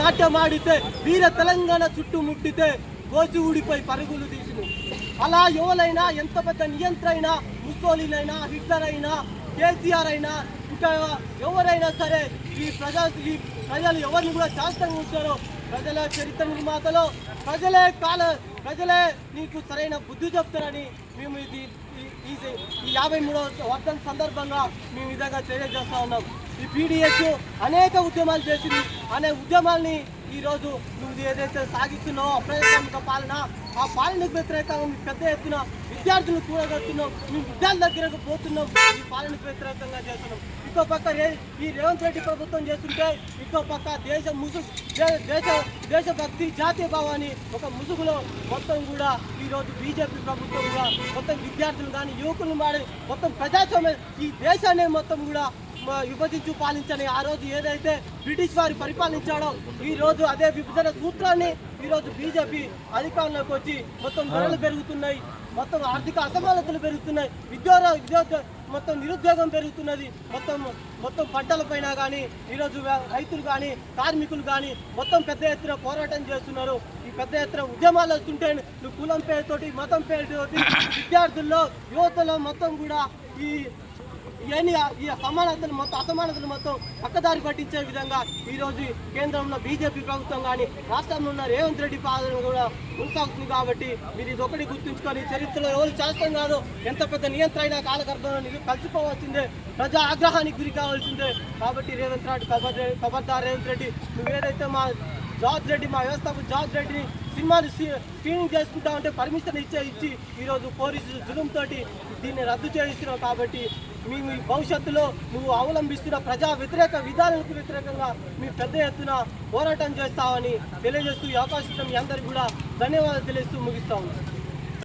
నాట్యమాడితే వీర తెలంగాణ చుట్టుముట్టితే గోచి పరుగులు తీసిన అలా ఎవరైనా ఎంత పెద్ద నియంత్రైనా అయినా ముస్సోలినైనా హిట్లర్ అయినా కేసీఆర్ అయినా ఇంకా ఎవరైనా సరే ఈ ప్రజా ఈ ప్రజలు ఎవరిని కూడా శాస్త్రంగా ఉంచారో ప్రజల చరిత్ర నిర్మాతలో ప్రజలే కాల ప్రజలే నీకు సరైన బుద్ధి చెప్తారని మేము ఇది ఈ- యాభై మూడవ వర్ధన సందర్భంగా మేము విధంగా తెలియజేస్తా ఉన్నాం. ఈ పీడిఎస్ అనేక ఉద్యమాలు చేసింది. అనే ఉద్యమాల్ని ఈరోజు నువ్వు ఏదైతే సాగిస్తున్నావో అప్రజాస్వామిక పాలన ఆ పాలనకు వ్యతిరేకంగా మీ పెద్ద ఎత్తున విద్యార్థులు కూడగడుతున్నాం మేము విద్యార్థుల దగ్గరకు పోతున్నాం ఈ పాలనకు వ్యతిరేకంగా చేస్తున్నాం ఇంకో పక్క ఈ రేవంత్ రెడ్డి ప్రభుత్వం చేస్తుంటే ఇంకో పక్క దేశ ముసుగు దేశ దేశభక్తి జాతీయ భావాన్ని ఒక ముసుగులో మొత్తం కూడా ఈరోజు బీజేపీ ప్రభుత్వం కూడా మొత్తం విద్యార్థులు కానీ యువకులు మాడి మొత్తం ప్రజాస్వామ్య ఈ దేశాన్ని మొత్తం కూడా విభజించు పాలించని ఆ రోజు ఏదైతే బ్రిటిష్ వారు పరిపాలించాడో ఈ రోజు అదే విభజన సూత్రాన్ని ఈ రోజు బీజేపీ అధికారంలోకి వచ్చి మొత్తం ధరలు పెరుగుతున్నాయి మొత్తం ఆర్థిక అసమానతలు పెరుగుతున్నాయి ఉద్యోగ ఉద్యోగ మొత్తం నిరుద్యోగం పెరుగుతున్నది మొత్తం మొత్తం పంటల పైన కానీ ఈరోజు రైతులు కానీ కార్మికులు కానీ మొత్తం పెద్ద ఎత్తున పోరాటం చేస్తున్నారు. ఈ పెద్ద ఎత్తున ఉద్యమాలు వస్తుంటే నువ్వు కులం పేరుతోటి మతం పేరుతోటి విద్యార్థుల్లో యువతలో మొత్తం కూడా ఈ ఇవన్నీ ఈ సమానతలు మొత్తం అసమానతలు మొత్తం పక్కదారి పట్టించే విధంగా ఈరోజు కేంద్రంలో బీజేపీ ప్రభుత్వం కానీ రాష్ట్రంలో ఉన్న రేవంత్ రెడ్డి పాలన కూడా కొనసాగుతుంది కాబట్టి మీరు ఇది ఒకటి గుర్తుంచుకొని చరిత్రలో ఎవరు శాస్త్రం కాదు ఎంత పెద్ద నియంత్రణ కాలగర్భంలో కలిసిపోవాల్సిందే. ప్రజా ఆగ్రహానికి గురి కావాల్సిందే. కాబట్టి రేవంత్ రెడ్డి కబర్ ఖబర్దార్ రేవంత్ రెడ్డి నువ్వేదైతే మా జార్జ్ రెడ్డి మా వ్యవస్థకు జార్జ్ రెడ్డిని సినిమాలు స్క్రీనింగ్ చేసుకుంటా ఉంటే పర్మిషన్ ఇచ్చే ఇచ్చి ఈరోజు పోలీసులు జులుంతో దీన్ని రద్దు చేయిస్తున్నావు కాబట్టి మేము భవిష్యత్తులో నువ్వు అవలంబిస్తున్న ప్రజా వ్యతిరేక విధానాలకు వ్యతిరేకంగా మీ పెద్ద ఎత్తున పోరాటం చేస్తామని తెలియజేస్తూ ఈ అవకాశం మీ అందరికీ కూడా ధన్యవాదాలు తెలియజేస్తూ ముగిస్తా